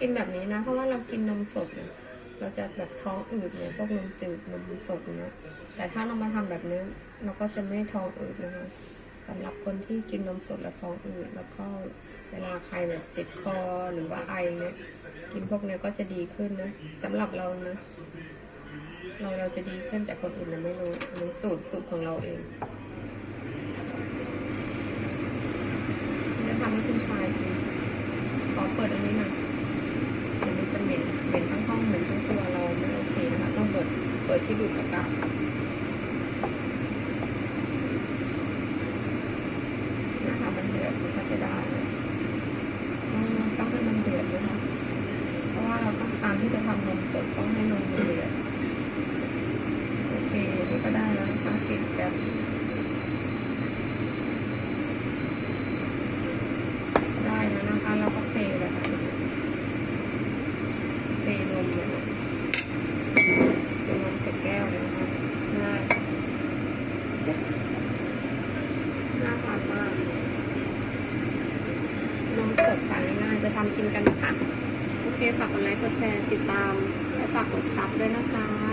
กินแบบนี้นะ เพราะว่าเรากินนมสดเนี่ยเราจะแบบท้องอืดเนี่ยพวกนมจืดนมสดเนี่ยแต่ถ้าเรามาทำแบบนี้เราก็จะไม่ท้องอืดนะคะสำหรับคนที่กินนมสดแล้วท้องอืดแล้วก็เวลาใครแบบเจ็บคอหรือว่าไอเนี่ยกินพวกนี้ก็จะดีขึ้นนะสำหรับเรานะเราเราจะดีขึ้นแต่คนอื่นนะไม่รู้อันนี้สูตรสูตรของเราเองจะทำให้คุณชายกินขอเปิดอันนี้หน่อย เปิดที่ดูดอากาศนะคะมันเดือดมันก็จะได้ต้องต้องให้มันเดือดนะคะเพราะว่าเราต้องการที่จะทำนมสดต้องให้นมมันเดือดโอเคนี่ก็ได้แล้วนะคะปิดแบบได้แล้วนะคะเราก็เทเลยค่ะเทนมเลยนะเทนมใส่แก้วเลยนะคะง่ายน่าทานมากนมสดทานง่ายๆจะ ทำกินกันนะคะ โอเค ฝากกดไลค์ กดแชร์ ติดตาม และฝากกดซับด้วยนะคะ